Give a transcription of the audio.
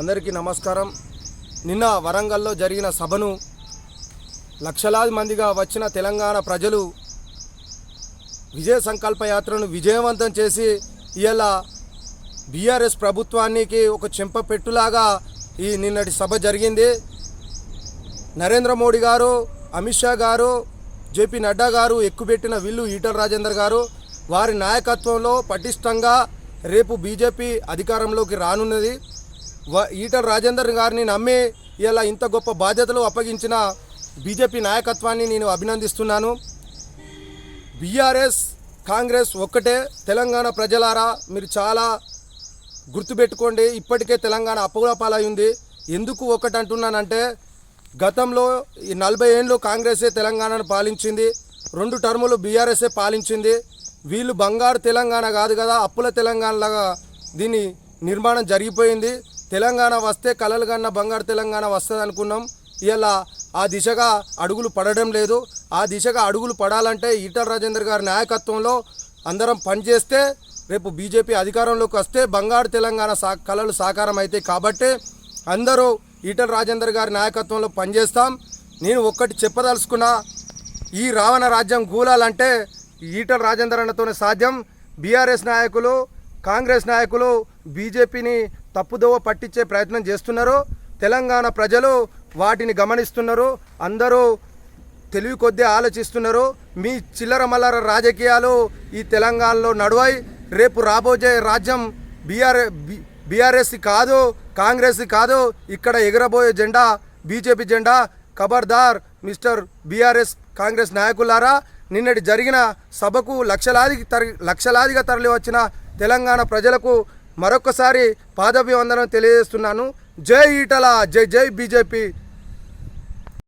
అందరికీ నమస్కారం. నిన్న వరంగల్లో జరిగిన సభను లక్షలాది మందిగా వచ్చిన తెలంగాణ ప్రజలు విజయ సంకల్ప యాత్రను విజయవంతం చేసి ఇలా బీఆర్ఎస్ ప్రభుత్వానికి ఒక చెంపపెట్టులాగా ఈ నిన్నటి సభ జరిగింది. నరేంద్ర మోడీ గారు అమిత్ షా గారు జేపీ నడ్డా గారు ఎక్కుపెట్టిన విల్లు ఈటల రాజేందర్ గారు వారి నాయకత్వంలో పటిష్టంగా రేపు బీజేపీ అధికారంలోకి రానున్నది. ఈటల రాజేందర్ గారిని నమ్మి ఇలా ఇంత గొప్ప బాధ్యతలు అప్పగించిన బీజేపీ నాయకత్వాన్ని నేను అభినందిస్తున్నాను. బీఆర్ఎస్ కాంగ్రెస్ ఒక్కటే తెలంగాణ ప్రజలారా మీరు చాలా గుర్తుపెట్టుకోండి ఇప్పటికే తెలంగాణ అప్పుల పాలైంది. ఎందుకు ఒకటి అంటున్నానంటే గతంలో ఈ నలభై ఏళ్ళు కాంగ్రెసే తెలంగాణను పాలించింది రెండు టర్ములు బీఆర్ఎస్ఏ పాలించింది. వీళ్ళు బంగారు తెలంగాణ కాదు కదా అప్పుల తెలంగాణలాగా దీని నిర్మాణం జరిగిపోయింది. తెలంగాణ వస్తే కలలు కన్న బంగారు తెలంగాణ వస్తుంది అనుకున్నాం. ఇలా ఆ దిశగా అడుగులు పడడం లేదు. ఆ దిశగా అడుగులు పడాలంటే ఈటల రాజేందర్ గారి నాయకత్వంలో అందరం పనిచేస్తే రేపు బీజేపీ అధికారంలోకి వస్తే బంగారు తెలంగాణ సా కళలు సాకారం అవుతాయి కాబట్టి అందరూ ఈటల రాజేందర్ గారి నాయకత్వంలో పనిచేస్తాం నేను ఒక్కటి చెప్పదలుచుకున్నా ఈ రావణ రాజ్యం గూలాలంటే ఈటల రాజేందర్ అన్నతోనే సాధ్యం. బీఆర్ఎస్ నాయకులు కాంగ్రెస్ నాయకులు బీజేపీని తప్పుదోవ పట్టించే ప్రయత్నం చేస్తున్నారు. తెలంగాణ ప్రజలు వాటిని గమనిస్తున్నారు. అందరూ తెలివి కొద్దీ ఆలోచిస్తున్నారు. మీ చిల్లర మల్లర రాజకీయాలు ఈ తెలంగాణలో నడువాయి. రేపు రాబోయే రాజ్యం బీఆర్ బీఆర్ఎస్ కాదు కాంగ్రెస్ కాదు. ఇక్కడ ఎగరబోయే జెండా బీజేపీ జెండా. ఖబర్దార్ మిస్టర్ బీఆర్ఎస్ కాంగ్రెస్ నాయకులారా నిన్నటి జరిగిన సభకు లక్షలాది తర లక్షలాదిగా తరలి వచ్చిన తెలంగాణ ప్రజలకు మరొకసారి పాదభివందనం తెలియజేస్తున్నాను. జై ఈటల జై జై బీజేపీ.